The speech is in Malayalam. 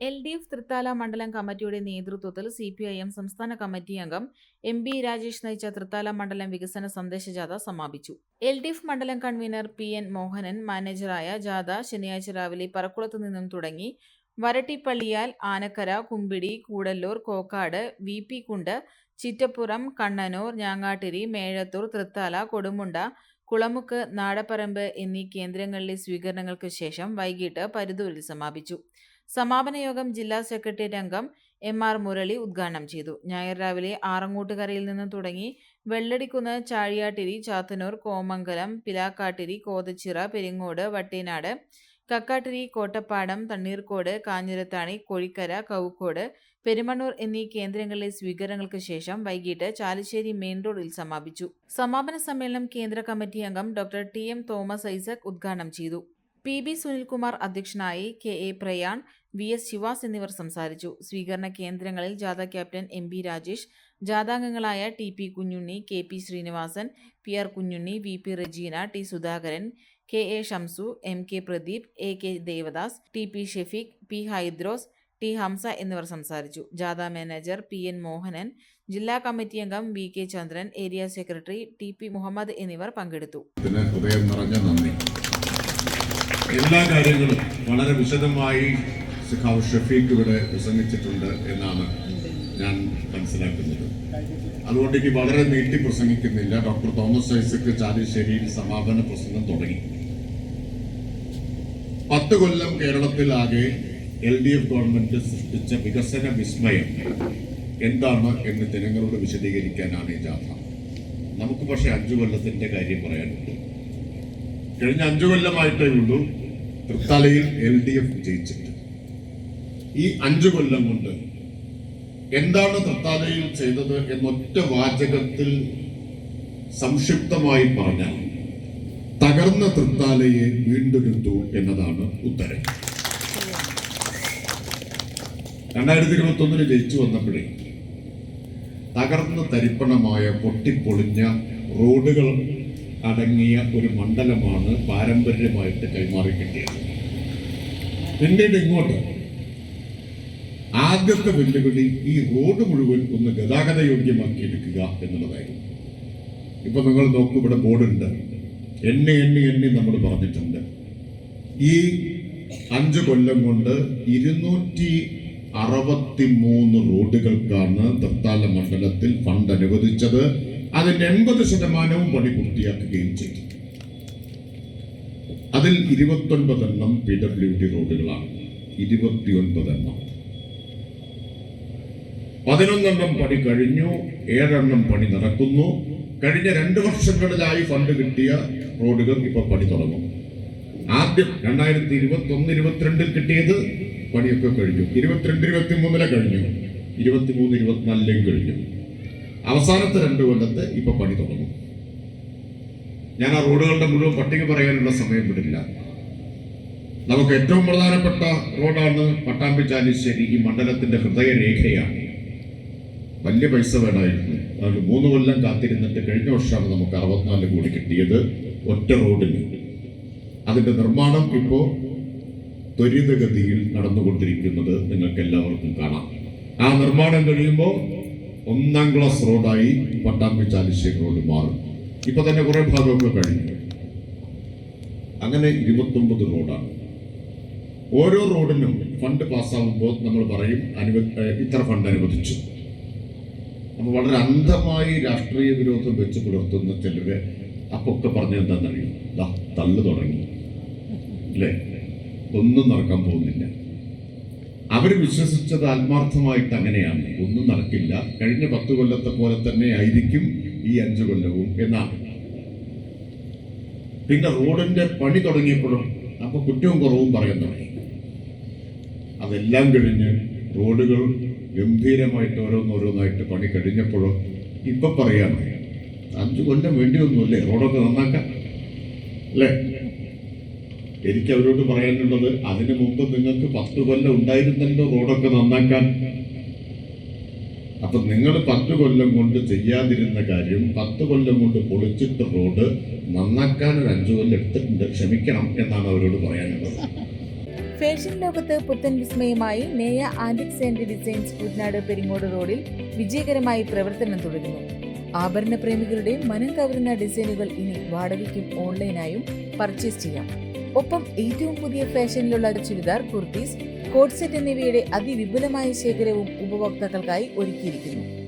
എൽ ഡി എഫ് തൃത്താല മണ്ഡലം കമ്മിറ്റിയുടെ നേതൃത്വത്തിൽ സി പി ഐ എം സംസ്ഥാന കമ്മിറ്റി അംഗം എം ബി രാജേഷ് നയിച്ച തൃത്താല മണ്ഡലം വികസന സന്ദേശ ജാഥ സമാപിച്ചു. എൽ ഡി എഫ് മണ്ഡലം കൺവീനർ പി എൻ മോഹനൻ മാനേജറായ ജാഥ ശനിയാഴ്ച രാവിലെ പറക്കുളത്ത് നിന്നും തുടങ്ങി വരട്ടിപ്പള്ളിയാൽ ആനക്കര കുമ്പിടി കൂടല്ലൂർ കോക്കാട് വി പി കുണ്ട് ചിറ്റപ്പുറം കണ്ണനൂർ ഞാങ്ങാട്ടിരി മേഴത്തൂർ തൃത്താല കൊടുമുണ്ട കുളമുക്ക് നാടപ്പറമ്പ് എന്നീ കേന്ദ്രങ്ങളിലെ സ്വീകരണങ്ങൾക്ക് ശേഷം വൈകിട്ട് പരുതൂരിൽ സമാപിച്ചു. സമാപന യോഗം ജില്ലാ സെക്രട്ടേറിയറ്റ് അംഗം എം ആർ മുരളി ഉദ്ഘാടനം ചെയ്തു. ഞായർ രാവിലെ ആറങ്ങോട്ടുകരയിൽ നിന്ന് തുടങ്ങി വെള്ളടിക്കുന്ന് ചാഴിയാട്ടിരി ചാത്തന്നൂർ കോമംഗലം പിലാക്കാട്ടിരി കോതച്ചിറ പെരിങ്ങോട് വട്ടേനാട് കക്കാട്ടിരി കോട്ടപ്പാടം തണ്ണീർക്കോട് കാഞ്ഞിരത്താണി കോഴിക്കര കവുക്കോട് പെരുമണ്ണൂർ എന്നീ കേന്ദ്രങ്ങളിലെ സ്വീകരണങ്ങൾക്ക് ശേഷം വൈകിട്ട് ചാലിശ്ശേരി മെയിൻ റോഡിൽ സമാപിച്ചു. സമാപന സമ്മേളനം കേന്ദ്ര കമ്മിറ്റി അംഗം doctor T. M. Thomas Isaac ഉദ്ഘാടനം ചെയ്തു. പി. ബി. സുനിൽകുമാർ അധ്യക്ഷനായി K. A. Prayan V S Sivas എന്നിവർ സംസാരിച്ചു. സ്വീകരണ കേന്ദ്രങ്ങളിൽ ജാഥ captain M P Rajesh ജാഥാംഗങ്ങളായ T P Kunjunni K P Srinivasan P R Kunjunni V P Rajeena T Sudhakaran K A Shamsu M K Pradeep A K Devadas T P Shefeek P Hydros T Hamsa എന്നിവർ സംസാരിച്ചു. ജാഥ മാനേജർ പി എൻ മോഹനൻ ജില്ലാ കമ്മിറ്റി അംഗം V K Chandran area secretary T P Muhammad എന്നിവർ പങ്കെടുത്തു. ഹൃദയം നിറഞ്ഞ നന്ദി. എല്ലാ കാര്യങ്ങളും വളരെ വിശദമായി സിഖാവ് ഷഫീഖ് ഇവിടെ പ്രസംഗിച്ചിട്ടുണ്ട് എന്നാണ് ഞാൻ മനസ്സിലാക്കുന്നത്. അതുകൊണ്ട് ഇനി വളരെ നീട്ടി പ്രസംഗിക്കുന്നില്ല. ഡോക്ടർ തോമസ് ഐസക് ചാലിശ്ശേരിയിൽ സമാപന പ്രസംഗം തുടങ്ങി. പത്ത് കൊല്ലം കേരളത്തിലാകെ എൽ ഡി എഫ് ഗവൺമെന്റ് സൃഷ്ടിച്ച വികസന വിസ്മയം എന്താണ് എന്ന് ജനങ്ങളോട് വിശദീകരിക്കാനാണ് ഈ ജാഥ. നമുക്ക് പക്ഷെ അഞ്ചു കൊല്ലത്തിന്റെ കാര്യം പറയാനുണ്ട്. കഴിഞ്ഞ അഞ്ചു കൊല്ലമായിട്ടേ ഉള്ളൂ തൃത്താലയിൽ എൽ ഡി എഫ് വിജയിച്ചിട്ട് ഈ അഞ്ചു കൊല്ലം കൊണ്ട് എന്താണ് തൃത്താലയിൽ ചെയ്തത് എന്നൊറ്റ വാചകത്തിൽ സംക്ഷിപ്തമായി പറഞ്ഞാൽ തകർന്ന തൃത്താലയെ വീണ്ടെടുത്തു എന്നതാണ് ഉത്തരം. രണ്ടായിരത്തി ഇരുപത്തി ഒന്നിന് ജയിച്ചു വന്നപ്പോഴേ തകർന്ന് തരിപ്പണമായ പൊട്ടിപ്പൊളിഞ്ഞ റോഡുകൾ അടങ്ങിയ ഒരു മണ്ഡലമാണ് പാരമ്പര്യമായിട്ട് കൈമാറി കിട്ടിയത് പിന്നീട് ഇങ്ങോട്ട് ആദ്യത്തെ വെല്ലുവിളി ഈ റോഡ് മുഴുവൻ ഒന്ന് ഗതാഗത യോഗ്യമാക്കി എടുക്കുക എന്നുള്ളതായിരുന്നു. ഇപ്പൊ നിങ്ങൾ നോക്കൂ ഇവിടെ ബോർഡുണ്ട്. എണ്ണി എണ്ണി എണ്ണി നമ്മൾ പറഞ്ഞിട്ടുണ്ട്. ഈ അഞ്ച് കൊല്ലം കൊണ്ട് ഇരുന്നൂറ്റി അറുപത്തി മൂന്ന് റോഡുകൾക്കാണ് തൃത്താല മണ്ഡലത്തിൽ ഫണ്ട് അനുവദിച്ചത്. അതിന്റെ എൺപത് ശതമാനവും പണി പൂർത്തിയാക്കുകയും ചെയ്തു. അതിൽ ഇരുപത്തൊൻപതെണ്ണം പി ഡബ്ല്യു ഡി റോഡുകളാണ്. ഇരുപത്തിയൊൻപതെണ്ണം. പതിനൊന്നെണ്ണം പണി കഴിഞ്ഞു ഏഴെണ്ണം പണി നടക്കുന്നു. കഴിഞ്ഞ രണ്ട് വർഷങ്ങളിലായി ഫണ്ട് കിട്ടിയ റോഡുകൾ ഇപ്പോൾ പണി തുടങ്ങും. ആദ്യം രണ്ടായിരത്തി ഇരുപത്തി ഒന്ന് ഇരുപത്തിരണ്ടിൽ കിട്ടിയത് പണിയൊക്കെ കഴിഞ്ഞു. ഇരുപത്തിരണ്ട് ഇരുപത്തി മൂന്നിലെ കഴിഞ്ഞു. ഇരുപത്തി മൂന്ന് ഇരുപത്തിനാലിലേയും കഴിഞ്ഞു. അവസാനത്തെ രണ്ട് കൊല്ലത്ത് ഇപ്പൊ പണി തുടങ്ങും. ഞാൻ ആ റോഡുകളുടെ മുഴുവൻ പട്ടിക പറയാനുള്ള സമയം വിടില്ല. നമുക്ക് ഏറ്റവും പ്രധാനപ്പെട്ട റോഡാണ് പട്ടാമ്പി ചാലിശ്ശേരി ഈ മണ്ഡലത്തിന്റെ ഹൃദയരേഖയാണ്. വലിയ പൈസ വേണമായിരുന്നു. അതുകൊണ്ട് മൂന്ന് കൊല്ലം കാത്തിരുന്നിട്ട് കഴിഞ്ഞ വർഷമാണ് നമുക്ക് അറുപത്തിനാല് കോടി കിട്ടിയത് ഒറ്റ റോഡിന്. അതിന്റെ നിർമ്മാണം ഇപ്പോൾ ത്വരിതഗതിയിൽ നടന്നുകൊണ്ടിരിക്കുന്നത് നിങ്ങൾക്ക് എല്ലാവർക്കും കാണാം. ആ നിർമ്മാണം കഴിയുമ്പോൾ ഒന്നാം ക്ലാസ് റോഡായി പട്ടാമ്പി ചാലിശ്ശേരി റോഡ് മാറും. ഇപ്പൊ തന്നെ കുറെ ഭാഗമൊക്കെ കഴിഞ്ഞു. അങ്ങനെ ഇരുപത്തൊമ്പത് റോഡാണ്. ഓരോ റോഡിനും ഫണ്ട് പാസ്സാകുമ്പോൾ നമ്മൾ പറയും അനുവ ഇത്ര ഫണ്ട് അനുവദിച്ചു. അപ്പൊ വളരെ അന്ധമായി രാഷ്ട്രീയ വിരോധം വെച്ച് പുലർത്തുന്ന ചിലരെ അപ്പൊ ഒക്കെ പറഞ്ഞെന്താണെന്നറിയും ദാ തള്ളു തുടങ്ങി. അല്ലേ? ഒന്നും നടക്കാൻ പോകുന്നില്ല. അവർ വിശ്വസിച്ചത് ആത്മാർത്ഥമായിട്ട് അങ്ങനെയാണ്. ഒന്നും നടക്കില്ല. കഴിഞ്ഞ പത്ത് കൊല്ലത്തെ പോലെ തന്നെ ആയിരിക്കും ഈ അഞ്ചു കൊല്ലവും എന്നാണ്. പിന്നെ റോഡിന്റെ പണി തുടങ്ങിയപ്പോഴും അപ്പൊ കുറ്റവും കുറവും പറയാൻ തുടങ്ങി. അതെല്ലാം കഴിഞ്ഞ് റോഡുകൾ ഗംഭീരമായിട്ട് ഓരോന്നോരോന്നായിട്ട് പണി കഴിഞ്ഞപ്പോഴും ഇപ്പൊ പറയാൻ അഞ്ചു കൊല്ലം വേണ്ടിയൊന്നുമില്ലേ? റോഡൊക്കെ നന്നാക്കാൻ. അല്ലേ? എനിക്ക് അവരോട് പറയാനുള്ളത് അതിനു മുമ്പ് നിങ്ങൾക്ക് പത്ത് കൊല്ലം ഉണ്ടായിരുന്നല്ലോ റോഡൊക്കെ നന്നാക്കാൻ. അപ്പൊ നിങ്ങൾ പത്ത് കൊല്ലം കൊണ്ട് ചെയ്യാതിരുന്ന കാര്യം പത്ത് കൊല്ലം കൊണ്ട് പൊളിച്ചിട്ട് റോഡ് നന്നാക്കാൻ ഒരു അഞ്ചു കൊല്ലം എടുത്തിട്ടുണ്ട്. ക്ഷമിക്കണം എന്നാണ് അവരോട് പറയാനുള്ളത്. ഫാഷൻ ലോകത്ത് പുത്തൻ വിസ്മയമായി Neya antiques and designs Kuttanad Peringode റോഡിൽ വിജയകരമായി പ്രവർത്തനം തുടരുന്നു. ആഭരണ പ്രേമികളുടെ മനം കവരുന്ന ഡിസൈനുകൾ ഇനി വാടകയ്ക്കും ഓൺലൈനായും പർച്ചേസ് ചെയ്യാം. ഒപ്പം ഏറ്റവും പുതിയ ഫാഷനിലുള്ള ചുരിദാർ കുർത്തീസ് കോഡ് സെറ്റ് എന്നിവയുടെ അതിവിപുലമായ ശേഖരവും ഉപഭോക്താക്കൾക്കായി ഒരുക്കിയിരിക്കുന്നു.